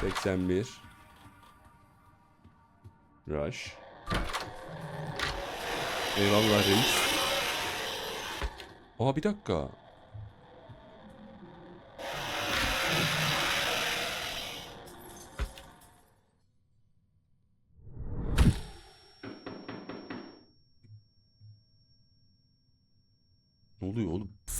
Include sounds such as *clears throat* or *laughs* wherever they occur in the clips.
81. Rush. Eyvallah reis. Aa bir dakika.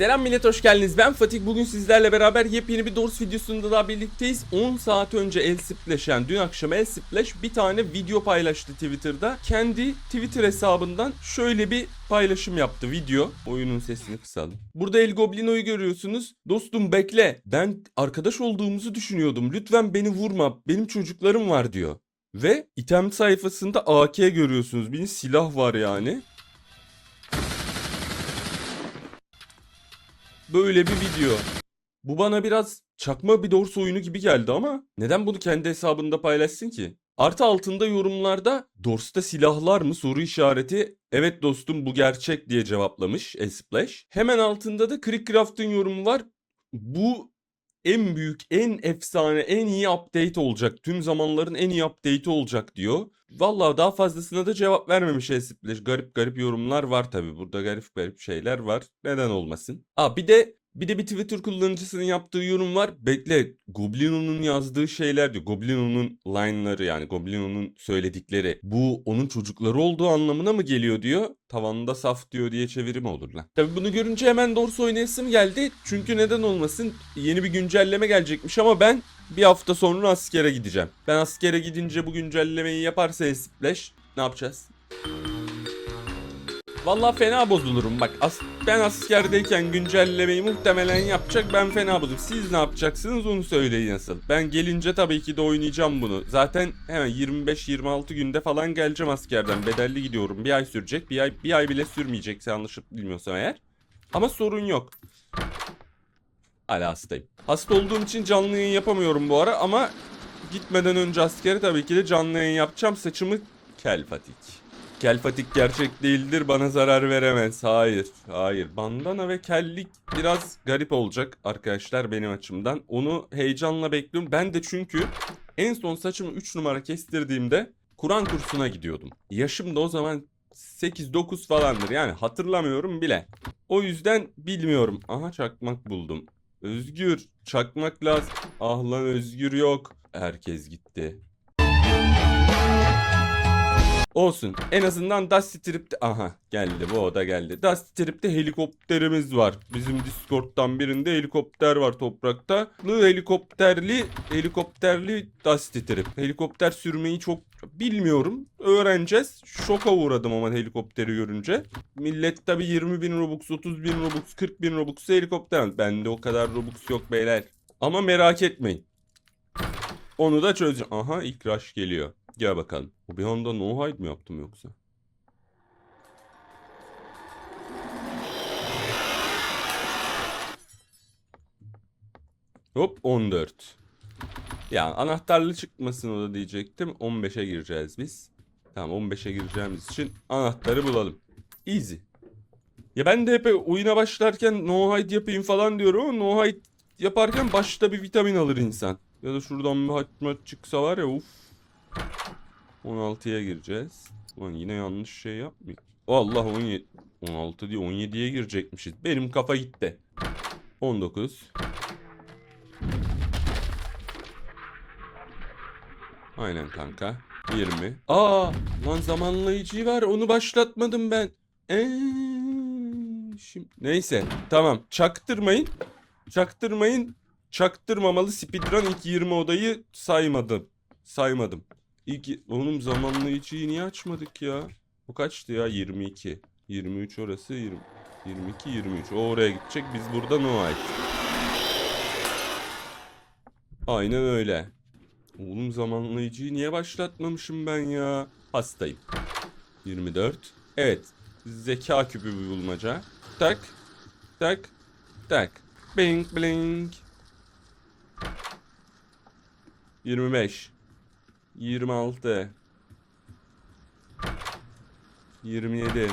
Selam millet hoş geldiniz. Ben Fatih. Bugün sizlerle beraber yepyeni bir Doors videosunda daha birlikteyiz. 10 saat önce El Splash yani dün akşam El Splash bir tane video paylaştı Twitter'da. Kendi Twitter hesabından şöyle bir paylaşım yaptı video. Oyunun sesini kısalım. Burada El Goblino'yu görüyorsunuz. Dostum bekle. Ben arkadaş olduğumuzu düşünüyordum. Lütfen beni vurma. Benim çocuklarım var diyor. Ve item sayfasında AK görüyorsunuz. Bir silah var yani. Böyle bir video. Bu bana biraz çakma bir Dors oyunu gibi geldi ama neden bunu kendi hesabında paylaşsın ki? Artı altında yorumlarda Dors'ta silahlar mı soru işareti evet dostum bu gerçek diye cevaplamış Esplash. Hemen altında da Crickcraft'ın yorumu var. Bu en büyük, en efsane, en iyi update olacak. Tüm zamanların en iyi update olacak diyor. Vallahi daha fazlasına da cevap vermemiş Esplash. Garip garip yorumlar var tabi. Burada garip garip şeyler var. Neden olmasın? Aa bir de bir de bir Twitter kullanıcısının yaptığı yorum var. Bekle Goblino'nun yazdığı şeyler diyor. Goblino'nun line'ları yani Goblino'nun söyledikleri. Bu onun çocukları olduğu anlamına mı geliyor diyor. Tavanında saf diyor diye çevirim olur lan. Tabi bunu görünce hemen doğrusu oynayasım geldi. Çünkü neden olmasın yeni bir güncelleme gelecekmiş ama ben bir hafta sonra askere gideceğim. Ben askere gidince bu güncellemeyi yaparsa Splash ne yapacağız? Vallahi fena bozulurum bak. As ben askerdeyken güncellemeyi muhtemelen yapacak. Ben fena bozulurum. Siz ne yapacaksınız onu söyleyin asıl. Ben gelince tabii ki de oynayacağım bunu. Zaten hemen 25-26 günde falan geleceğim askerden. Bedelli gidiyorum. Bir ay sürecek. Bir ay, bir ay bile sürmeyecek yanlış bilmiyorsam eğer. Ama sorun yok. Hala hastayım. Hasta olduğum için canlı yayın yapamıyorum bu ara ama gitmeden önce askere tabii ki de canlı yayın yapacağım. Saçımı kel patik. Kel patik gerçek değildir bana zarar veremez. Hayır. Hayır. Bandana ve kellik biraz garip olacak arkadaşlar benim açımdan. Onu heyecanla bekliyorum. Ben de çünkü en son saçımı 3 numara kestirdiğimde Kur'an kursuna gidiyordum. Yaşım da o zaman 8-9 falandır yani hatırlamıyorum bile. O yüzden bilmiyorum. Aha çakmak buldum. Özgür çakmak lazım. Ah lan Özgür yok. Herkes gitti. Olsun. En azından Dusty Trip'te... Aha geldi bu oda geldi. Dusty Trip'te helikopterimiz var. Bizim Discord'dan birinde helikopter var toprakta. Helikopterli, helikopterli Dusty Trip. Helikopter sürmeyi çok bilmiyorum. Öğreneceğiz. Şoka uğradım ama helikopteri görünce. Millet tabi 20 bin Robux, 30 bin Robux, 40 bin Robux helikopter. Bende o kadar Robux yok beyler. Ama merak etmeyin. Onu da çözeceğim. Aha ilk rush geliyor. Gel bakalım. O bir anda no hide mi yaptım yoksa? Hop 14. Ya anahtarlı çıkmasın o da diyecektim. 15'e gireceğiz biz. Tamam 15'e gireceğimiz için anahtarı bulalım. Easy. Ya ben de hep oyuna başlarken no hide yapayım falan diyorum ama no hide yaparken başta bir vitamin alır insan. Ya da şuradan bir haçma çıksa var ya uf. 16'ya gireceğiz. Ulan yine yanlış şey yapmayayım. Allah 17. 16 diye 17'ye girecekmişiz. Benim kafa gitti. 19. Aynen kanka. 20. Aa, lan zamanlayıcı var. Onu başlatmadım ben. Eee, şimdi neyse. Tamam. Çaktırmayın. Çaktırmayın. Çaktırmamalı speedrun ilk 20 odayı saymadım. Saymadım. İlk onun zamanlayıcıyı niye açmadık ya? Bu kaçtı ya? 22. 23 orası 20. 22 23. O oraya gidecek. Biz burada no ait. Aynen öyle. Oğlum zamanlayıcıyı niye başlatmamışım ben ya? Hastayım. 24. Evet. Zeka küpü bulmaca. Tak. Tak. Tak. Blink blink. 25. 26. 27.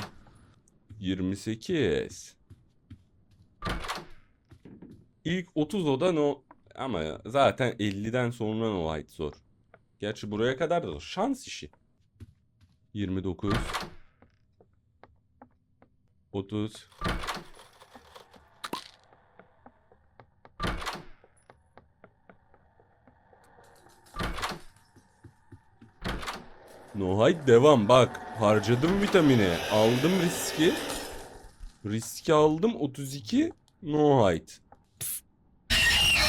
28. İlk 30 oda no ama zaten 50'den sonra no height zor. Gerçi buraya kadar da. Şans işi. 29 30 No height devam bak. Harcadım vitamini. Aldım riski. Riski aldım 32 no height.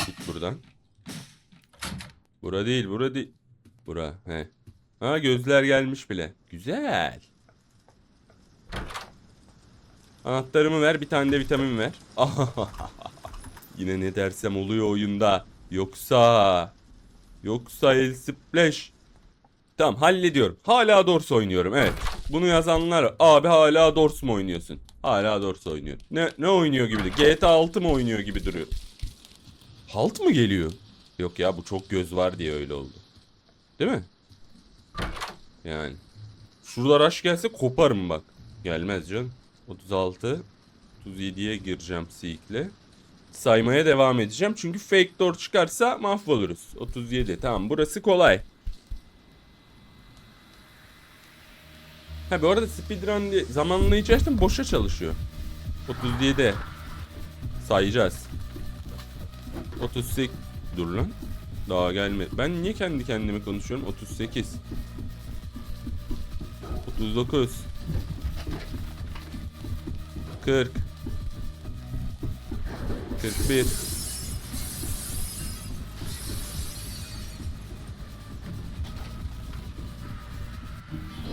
Git buradan. Bura değil, bura değil. Bura, he. Ha gözler gelmiş bile. Güzel. Anahtarımı ver, bir tane de vitamin ver. *laughs* Yine ne dersem oluyor oyunda. Yoksa... Yoksa el splash. Tamam hallediyorum. Hala Dors oynuyorum evet. Bunu yazanlar abi hala Dors mu oynuyorsun? Hala Dors oynuyor. Ne ne oynuyor gibi? GTA 6 mı oynuyor gibi duruyor. Halt mı geliyor? Yok ya bu çok göz var diye öyle oldu. Değil mi? Yani. Şurada rush gelse koparım bak. Gelmez canım. 36. 37'ye gireceğim Seek'le. Saymaya devam edeceğim. Çünkü fake door çıkarsa mahvoluruz. 37. Tamam burası kolay. Ha bu arada speedrun diye zamanlayıcı açtım boşa çalışıyor. 37. Sayacağız. 38. Dur lan. Daha gelme. Ben niye kendi kendime konuşuyorum? 38. 39. 40. 41.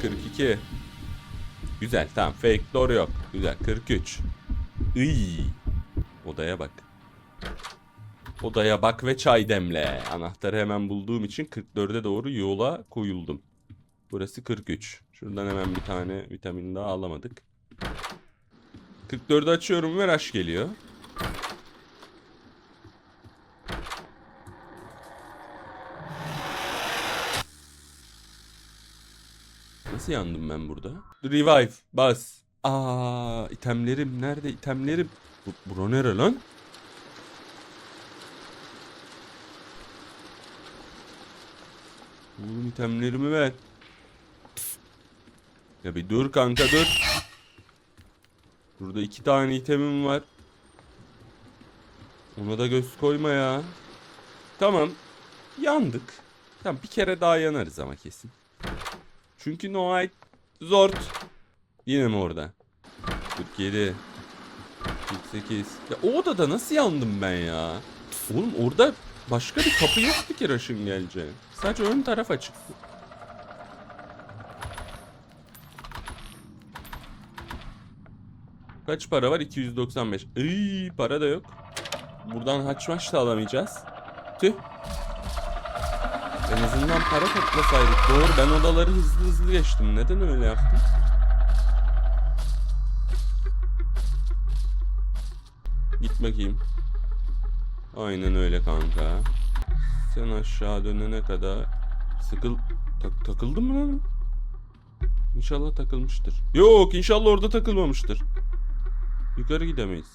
Kırk iki. Güzel tamam fake door yok. Güzel 43. Iy. Odaya bak. Odaya bak ve çay demle. Anahtarı hemen bulduğum için 44'e doğru yola koyuldum. Burası 43. Şuradan hemen bir tane vitamin daha alamadık. 44'ü açıyorum ve rush geliyor. Nasıl yandım ben burada? Revive. Bas. Aa, itemlerim. Nerede itemlerim? Bu, bura nere lan? Oğlum itemlerimi ver. Ya bir dur kanka dur. Burada iki tane itemim var. Ona da göz koyma ya. Tamam. Yandık. Tamam bir kere daha yanarız ama kesin. Çünkü Noait Zort. Yine mi orada? 47. 48. Ya o odada nasıl yandım ben ya? Oğlum orada başka bir kapı yoktu ki Rush'ın geleceği. Sadece ön taraf açıktı. Kaç para var? 295. Iy, para da yok. Buradan haç maç da alamayacağız. Tüh. En azından para toplasaydık. Doğru ben odaları hızlı hızlı geçtim. Neden öyle yaptım? Git bakayım. Aynen öyle kanka. Sen aşağı dönene kadar sıkıl tak takıldın mı lan? İnşallah takılmıştır. Yok inşallah orada takılmamıştır. Yukarı gidemeyiz.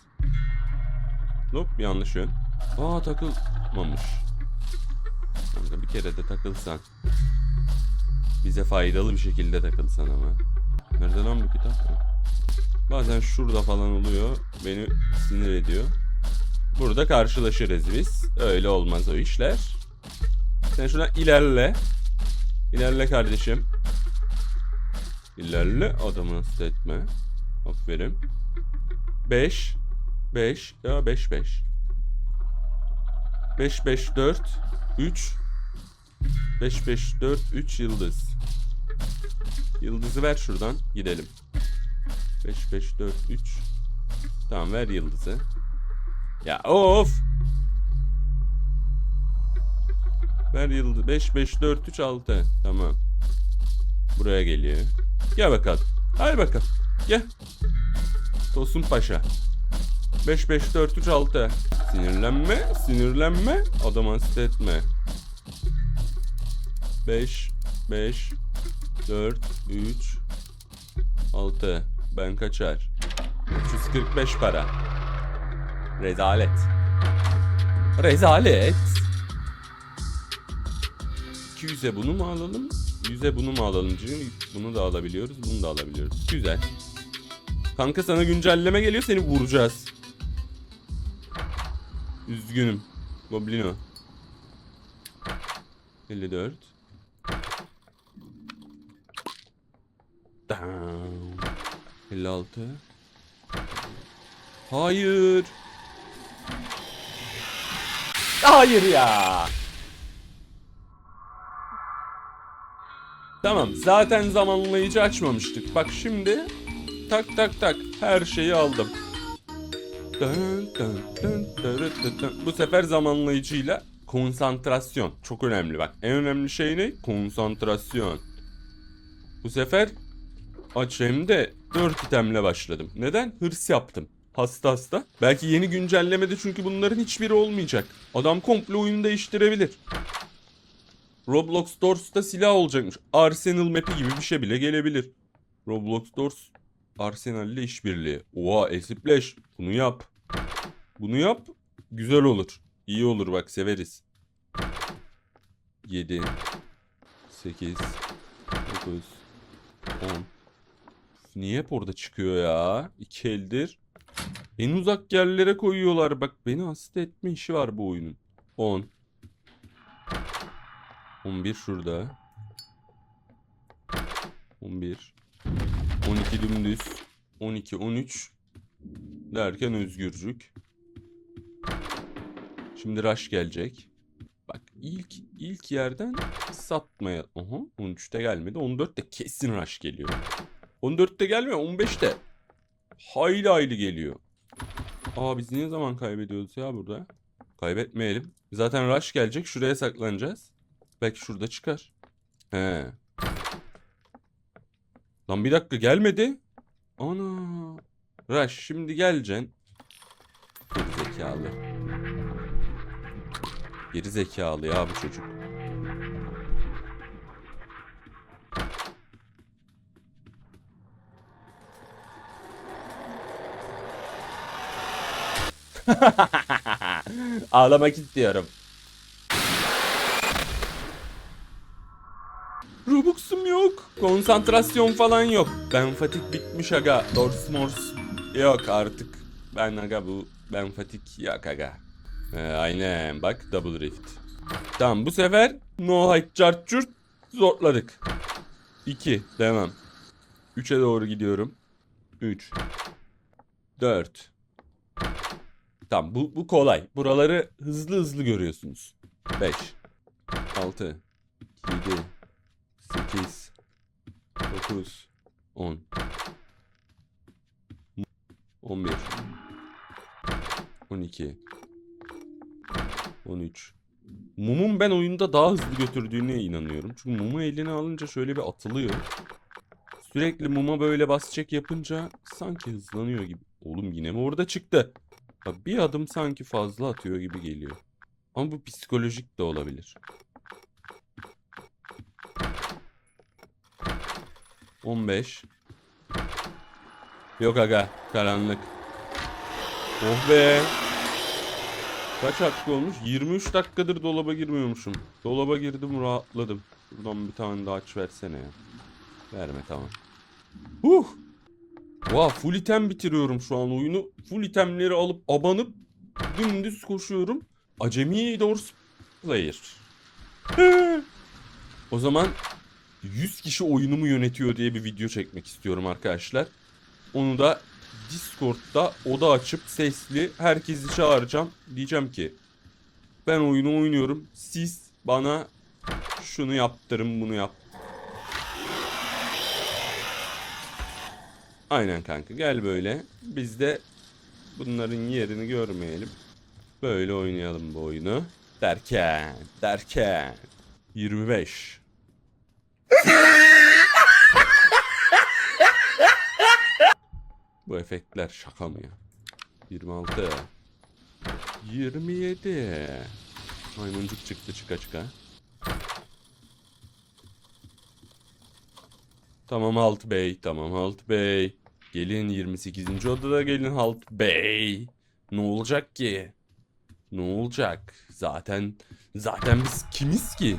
Hop yanlış yön. Aa takılmamış. Kanka bir kere de takılsan. Bize faydalı bir şekilde takılsan ama. Nerede lan bu kitap? Bazen şurada falan oluyor. Beni sinir ediyor. Burada karşılaşırız biz. Öyle olmaz o işler. Sen şuna ilerle. İlerle kardeşim. İlerle adamı hasta etme. Aferin. 5 5 ya 5 5 5 5 4 3 5 5 4 3 yıldız. Yıldızı ver şuradan gidelim. 5 5 4 3 Tamam ver yıldızı. Ya of. Ver yıldız. 5 5 4 3 6. Tamam. Buraya geliyor. Gel bakalım. Hadi bakalım. Gel. Tosun Paşa. 5 5 4 3 6. Sinirlenme, sinirlenme. Adam hasta etme. 5 5 4 3 6. Ben kaçar. 345 para. Rezalet. Rezalet. 200'e bunu mu alalım? 100'e bunu mu alalım? Çünkü bunu da alabiliyoruz, bunu da alabiliyoruz. Güzel. Kanka sana güncelleme geliyor, seni vuracağız. Üzgünüm. Goblino. 54. 56. Hayır. Hayır ya. Tamam zaten zamanlayıcı açmamıştık. Bak şimdi tak tak tak her şeyi aldım. Bu sefer zamanlayıcıyla konsantrasyon. Çok önemli bak. En önemli şey ne? Konsantrasyon. Bu sefer aç de 4 itemle başladım. Neden? Hırs yaptım. Hasta hasta. Belki yeni güncellemede çünkü bunların hiçbiri olmayacak. Adam komple oyunu değiştirebilir. Roblox Doors'ta silah olacakmış. Arsenal map'i gibi bir şey bile gelebilir. Roblox Doors Arsenal ile işbirliği. Oha Esipleş. Bunu yap. Bunu yap. Güzel olur. İyi olur bak severiz. 7 8 9 10 Niye hep orada çıkıyor ya? İki eldir. En uzak yerlere koyuyorlar. Bak beni hasta etme işi var bu oyunun. 10 11 şurada. 11 12 dümdüz. 12 13 derken özgürcük. Şimdi rush gelecek. Bak ilk ilk yerden satmaya. Aha 13'te gelmedi. 14'te kesin rush geliyor. 14'te gelmiyor 15'te. Hayli hayli geliyor. Aa biz niye zaman kaybediyoruz ya burada? Kaybetmeyelim. Zaten rush gelecek. Şuraya saklanacağız. Belki şurada çıkar. He. Lan bir dakika gelmedi. Ana. Rush şimdi geleceksin. Geri zekalı. Geri zekalı ya bu çocuk. *laughs* Ağlamak istiyorum. Robux'um yok. Konsantrasyon falan yok. Ben fatik bitmiş aga. Dors mors yok artık. Ben aga bu. Ben fatik yok aga. Ee, aynen bak double rift. Tamam bu sefer no height chart churt zorladık. 2 devam. 3'e doğru gidiyorum. 3 4 Tamam bu, bu kolay. Buraları hızlı hızlı görüyorsunuz. 5 6 7 8 9 10 11 12 13 Mum'un ben oyunda daha hızlı götürdüğüne inanıyorum. Çünkü mumu eline alınca şöyle bir atılıyor. Sürekli muma böyle bas yapınca sanki hızlanıyor gibi. Oğlum yine mi orada çıktı? Bak bir adım sanki fazla atıyor gibi geliyor. Ama bu psikolojik de olabilir. 15 Yok aga karanlık. Oh be. Kaç dakika olmuş? 23 dakikadır dolaba girmiyormuşum. Dolaba girdim rahatladım. Buradan bir tane daha aç versene ya. Verme tamam. Huh. Wow, full item bitiriyorum şu an oyunu. Full itemleri alıp abanıp dümdüz koşuyorum. Acemi Doors Player. *laughs* o zaman 100 kişi oyunumu yönetiyor diye bir video çekmek istiyorum arkadaşlar. Onu da Discord'da oda açıp sesli herkesi çağıracağım. Diyeceğim ki ben oyunu oynuyorum. Siz bana şunu yaptırın bunu yap. Aynen kanka gel böyle. Biz de bunların yerini görmeyelim. Böyle oynayalım bu oyunu. Derken, derken. 25. Bu efektler şaka mı ya? 26. 27. Maymuncuk çıktı çıka çıka. Tamam Halt Bey, tamam Halt Bey. Gelin 28. odada gelin Halt Bey. Ne olacak ki? Ne olacak? Zaten zaten biz kimiz ki?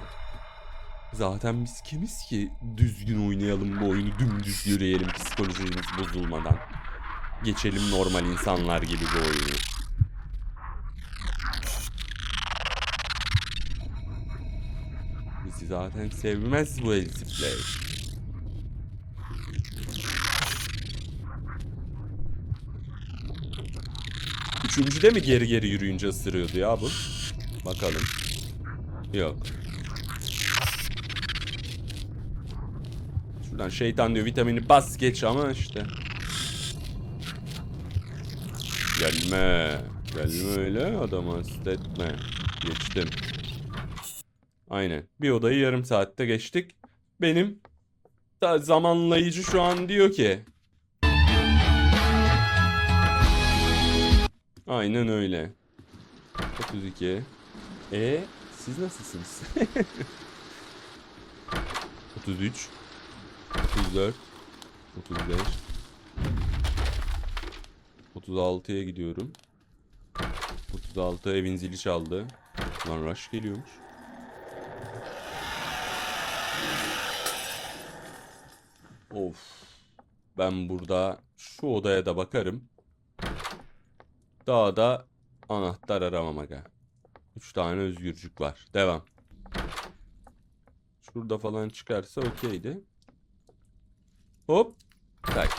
Zaten biz kimiz ki düzgün oynayalım bu oyunu dümdüz yürüyelim psikolojimiz bozulmadan. Geçelim normal insanlar gibi bu oyunu. Bizi zaten sevmez bu elzifler. Üçüncüde mi geri geri yürüyünce ısırıyordu ya bu? Bakalım. Yok. Şuradan şeytan diyor vitamini bas geç ama işte. Gelme. Gelme öyle adamı hasta. Geçtim. Aynen. Bir odayı yarım saatte geçtik. Benim zamanlayıcı şu an diyor ki. Aynen öyle. 32. E siz nasılsınız? 33. 34. 35. 36'ya gidiyorum. 36 evin zili çaldı. Lan rush geliyormuş. Of. Ben burada şu odaya da bakarım. Daha da anahtar aramam aga. 3 tane özgürcük var. Devam. Şurada falan çıkarsa okeydi. Hop. Tak.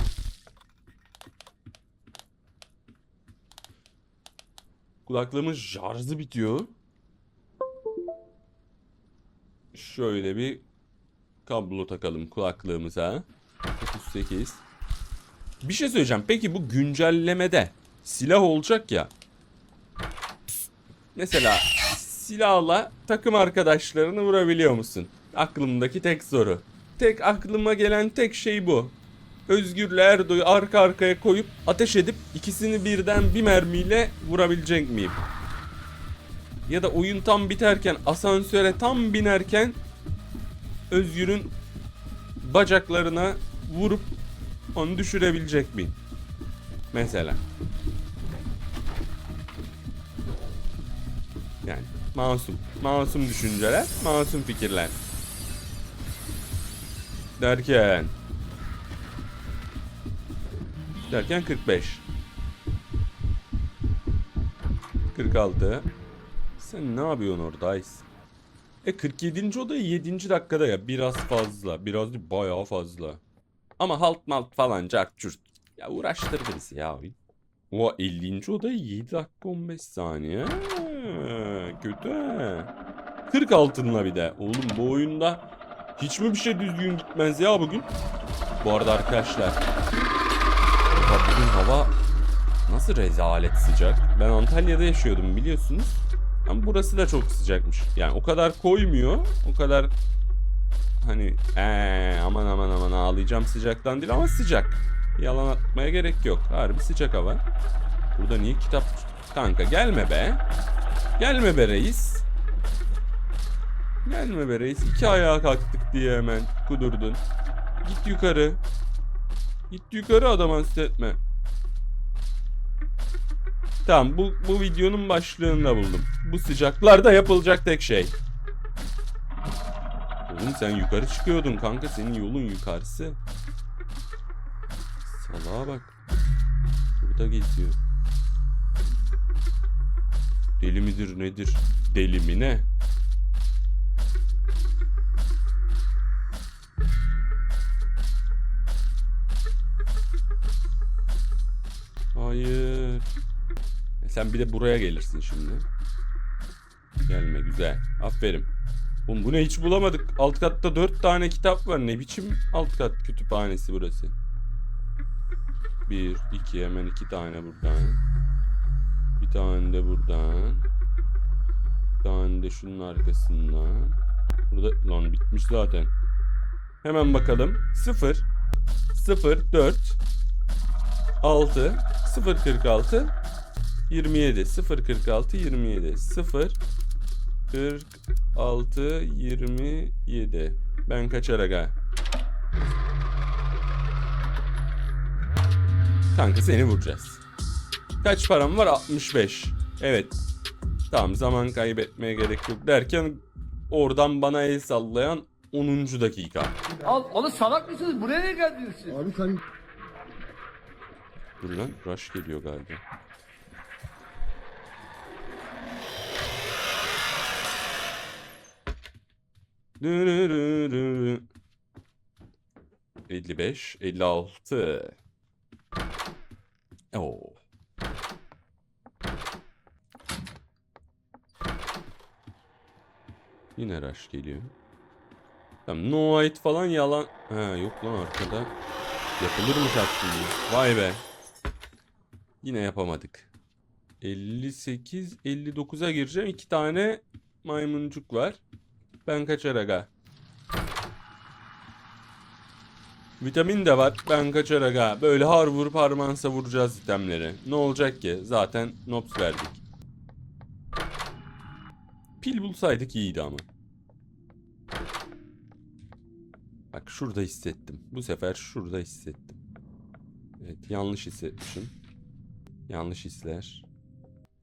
Kulaklığımın şarjı bitiyor. Şöyle bir kablo takalım kulaklığımıza. 38. Bir şey söyleyeceğim. Peki bu güncellemede silah olacak ya. Mesela silahla takım arkadaşlarını vurabiliyor musun? Aklımdaki tek soru. Tek aklıma gelen tek şey bu. Özgür'le Erdo'yu arka arkaya koyup ateş edip ikisini birden bir mermiyle vurabilecek miyim? Ya da oyun tam biterken asansöre tam binerken Özgür'ün bacaklarına vurup onu düşürebilecek miyim? Mesela. Masum. Masum düşünceler, masum fikirler. Derken derken 45 46 Sen ne yapıyorsun orada Ice? E 47. odayı 7. dakikada ya biraz fazla. Biraz değil bayağı fazla. Ama halt malt falan cart cürt. Ya uğraştırdı bizi ya. O 50. odayı 7 dakika 15 saniye. Kötü ha. 40 altınla bir de. Oğlum bu oyunda hiç mi bir şey düzgün gitmez ya bugün? Bu arada arkadaşlar. Bugün hava nasıl rezalet sıcak. Ben Antalya'da yaşıyordum biliyorsunuz. Ama burası da çok sıcakmış. Yani o kadar koymuyor. O kadar hani ee, aman aman aman ağlayacağım sıcaktan değil ama sıcak. Yalan atmaya gerek yok. Harbi sıcak hava. Burada niye kitap... Kanka gelme be. Gelme be reis. Gelme be reis. İki ayağa kalktık diye hemen kudurdun. Git yukarı. Git yukarı adam hasta etme. Tamam bu, bu videonun başlığında buldum. Bu sıcaklarda yapılacak tek şey. Oğlum sen yukarı çıkıyordun kanka senin yolun yukarısı. Salağa bak. Burada geziyor. Deli midir nedir? Deli mi ne? Hayır. E sen bir de buraya gelirsin şimdi. Gelme güzel. Aferin. Oğlum bu ne hiç bulamadık. Alt katta dört tane kitap var. Ne biçim alt kat kütüphanesi burası. Bir, iki hemen iki tane buradan. Bir tane de buradan. Bir tane de şunun arkasından. Burada lan bitmiş zaten. Hemen bakalım. 0 0 4 6 0 46 27 0 46 27 0 46 27 Ben kaçar aga. Kanka seni vuracağız. Kaç param var? 65. Evet. Tamam zaman kaybetmeye gerek yok derken oradan bana el sallayan 10. dakika. Al, oğlum salak mısınız? Buraya niye geldiniz siz? Abi sen Dur lan rush geliyor galiba. Dırırırırı. 55, 56. Oo. Yine rush geliyor. Tamam no hit falan yalan. Ha yok lan arkada. Yapılırmış aslında. Vay be. Yine yapamadık. 58, 59'a gireceğim. İki tane maymuncuk var. Ben kaçar aga. Vitamin de var. Ben kaçar aga. Böyle har vurup harmansa vuracağız itemleri. Ne olacak ki? Zaten nops verdik. Pil bulsaydık iyiydi ama. Şurada hissettim. Bu sefer şurada hissettim. Evet yanlış hissetmişim. Yanlış hisler.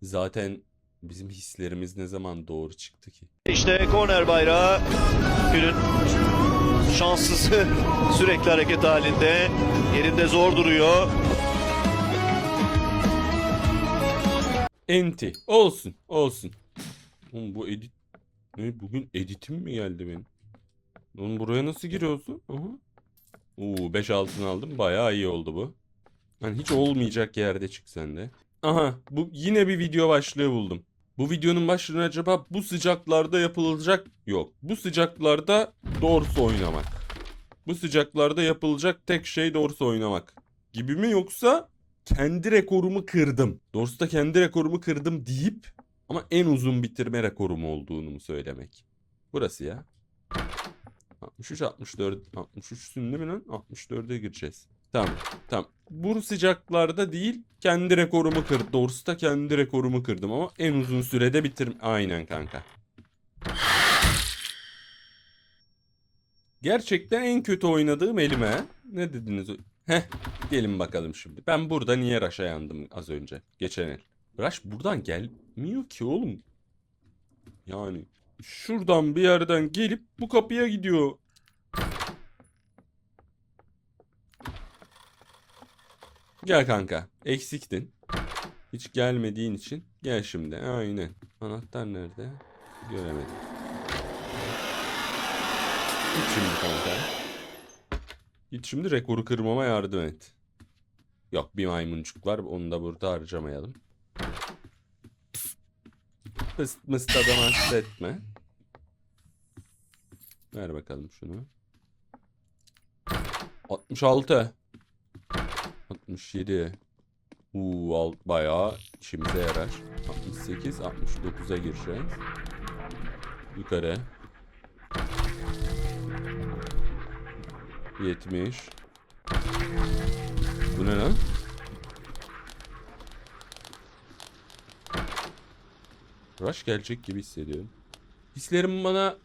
Zaten bizim hislerimiz ne zaman doğru çıktı ki? İşte korner bayrağı günün şanssızı sürekli hareket halinde yerinde zor duruyor. Enti. Olsun. Olsun. Oğlum bu edit... Ne, bugün editim mi geldi benim? Oğlum buraya nasıl giriyorsun? Aha. Oo 5 altın aldım. Bayağı iyi oldu bu. Hani hiç olmayacak yerde çık sen de. Aha bu yine bir video başlığı buldum. Bu videonun başlığına acaba bu sıcaklarda yapılacak yok. Bu sıcaklarda Dorse oynamak. Bu sıcaklarda yapılacak tek şey Dorse oynamak. Gibi mi yoksa kendi rekorumu kırdım. Dorse'da kendi rekorumu kırdım deyip ama en uzun bitirme rekorum olduğunu mu söylemek? Burası ya. 63 64 63 değil mi lan? 64'e gireceğiz. Tamam. Tamam. Bu sıcaklarda değil kendi rekorumu kırdım. Dorse'da kendi rekorumu kırdım ama en uzun sürede bitir aynen kanka. Gerçekten en kötü oynadığım elime. Ne dediniz? Heh, gelin bakalım şimdi. Ben burada niye Rush'a yandım az önce? Geçen el. Rush buradan gelmiyor ki oğlum. Yani şuradan bir yerden gelip bu kapıya gidiyor. Gel kanka. Eksiktin. Hiç gelmediğin için. Gel şimdi. Aynen. Anahtar nerede? Göremedim. Git şimdi kanka. Git şimdi rekoru kırmama yardım et. Yok bir maymuncuk var. Onu da burada harcamayalım. Mıst mıst etme. Ver bakalım şunu. 66. 67. Uuu alt bayağı işimize yarar. 68, 69'a gireceğiz. Yukarı. 70. Bu ne lan? Rush gelecek gibi hissediyorum. Hislerim bana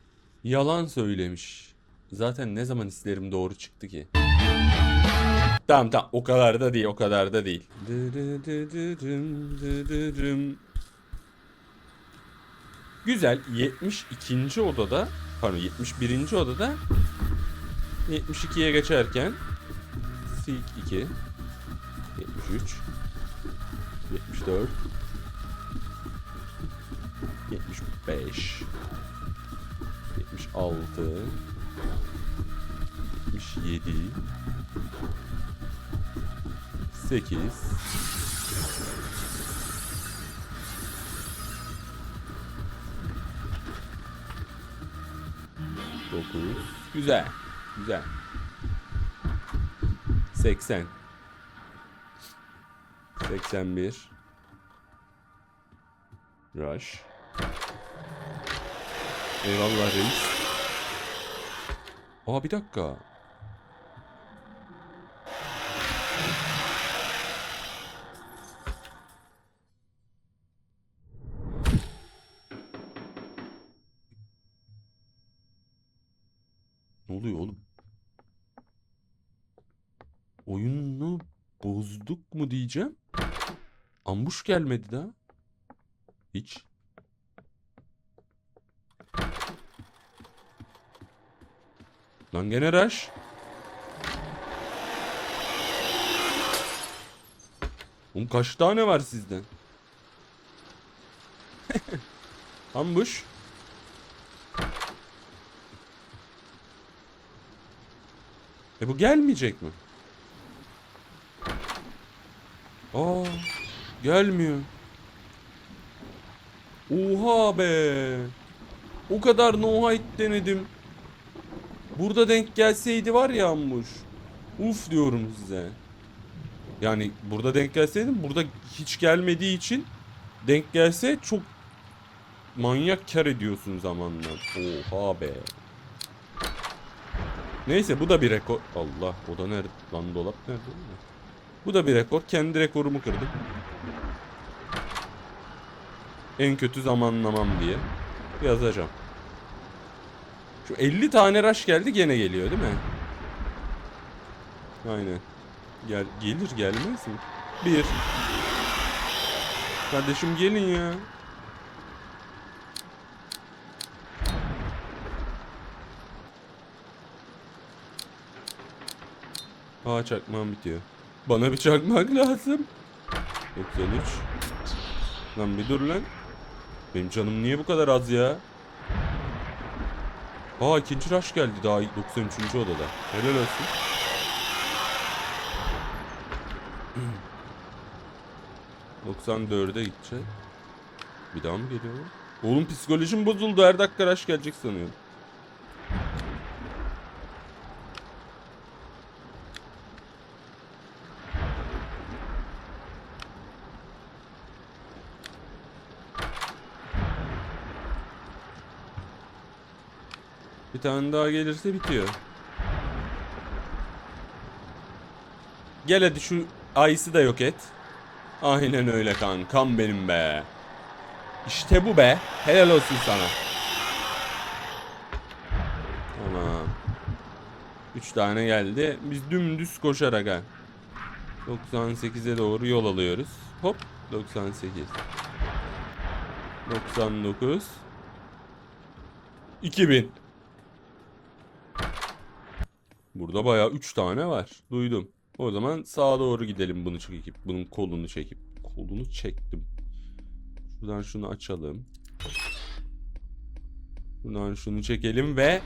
yalan söylemiş. Zaten ne zaman hislerim doğru çıktı ki? Tamam tamam o kadar da değil o kadar da değil. Güzel 72. odada pardon 71. odada 72'ye geçerken Seek 2 73 74 75 76 77 8 9 Güzel. Güzel. 80 81 Rush. Eyvallah reis. Aa bir dakika. Ne oluyor oğlum? Oyunu bozduk mu diyeceğim. Ambush gelmedi daha. Hiç. Lan gene rush. Oğlum kaç tane var sizden? *laughs* Ambush. E bu gelmeyecek mi? Aa, gelmiyor. Oha be. O kadar no denedim. Burada denk gelseydi var ya ammuş. Uf diyorum size. Yani burada denk gelseydi burada hiç gelmediği için denk gelse çok manyak kar ediyorsun zamanla. Oha be. Neyse bu da bir rekor. Allah o da nerede? Lan dolap nerede? Bu da bir rekor. Kendi rekorumu kırdım. En kötü zamanlamam diye yazacağım. Şu 50 tane rush geldi gene geliyor değil mi? Aynen. Gel gelir gelmez mi? Bir. Kardeşim gelin ya. Aa çakmağım bitiyor. Bana bir çakmak lazım. 93. Lan bir dur lan. Benim canım niye bu kadar az ya? Aa ikinci rush geldi daha 93. odada. Helal olsun. *clears throat* ...94'e gidecek. Bir daha mı geliyor? Oğlum psikolojim bozuldu. Her dakika rush gelecek sanıyorum. Tane daha gelirse bitiyor. Gel hadi şu Ice'ı da yok et. Aynen öyle kankam benim be. İşte bu be. Helal olsun sana. Tamam. 3 tane geldi. Biz dümdüz koşarak ha. 98'e doğru yol alıyoruz. Hop 98. 99. 2000. Burada bayağı 3 tane var. Duydum. O zaman sağa doğru gidelim bunu çekip. Bunun kolunu çekip. Kolunu çektim. Şuradan şunu açalım. Buradan şunu çekelim ve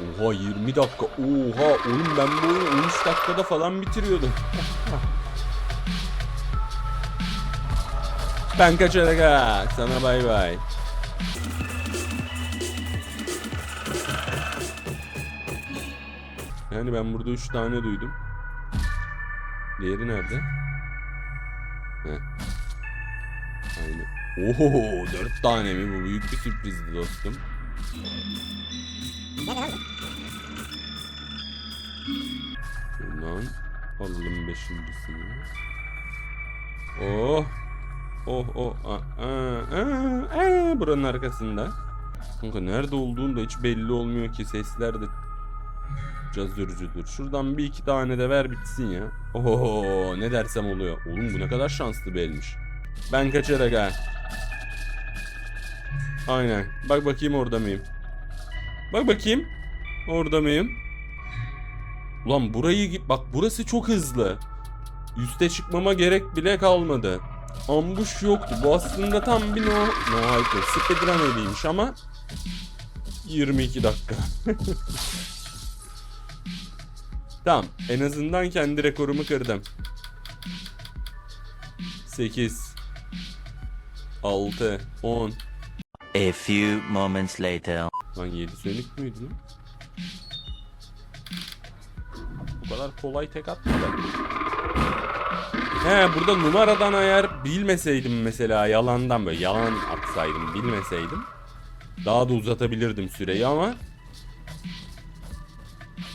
Oha 20 dakika. Oha oğlum ben bu oyunu 13 dakikada falan bitiriyordum. *laughs* ben kaçarak ha. Sana bay bay. Yani ben burada 3 tane duydum. Diğeri nerede? Heh. Aynen. Oho 4 tane mi bu? Büyük bir sürprizdi dostum. Şuradan alalım beşincisini. Oh. Oh oh. Aa, aa, aa, aa, buranın arkasında. Kanka nerede olduğunu da hiç belli olmuyor ki. Sesler de cazırcıdır. Şuradan bir iki tane de ver bitsin ya. Oho ne dersem oluyor. Oğlum bu ne kadar şanslı bir elmiş. Ben kaçarak ha. Aynen. Bak bakayım orada mıyım? Bak bakayım. Orada mıyım? Ulan burayı git bak burası çok hızlı. Üste çıkmama gerek bile kalmadı. Ambush yoktu. Bu aslında tam bir no no hype. Speedrun ama 22 dakika. *laughs* tamam. En azından kendi rekorumu kırdım. 8 6 10 A few moments later. Lan 7 sönük müydü lan? Bu kadar kolay tek atmadı. He burada numaradan ayar bilmeseydim mesela yalandan böyle yalan atsaydım bilmeseydim daha da uzatabilirdim süreyi ama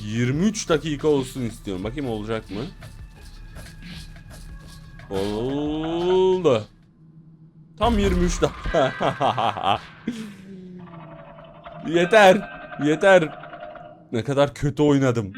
23 dakika olsun istiyorum. Bakayım olacak mı? Oldu. Tam 23 dakika. *laughs* yeter. Yeter. Ne kadar kötü oynadım.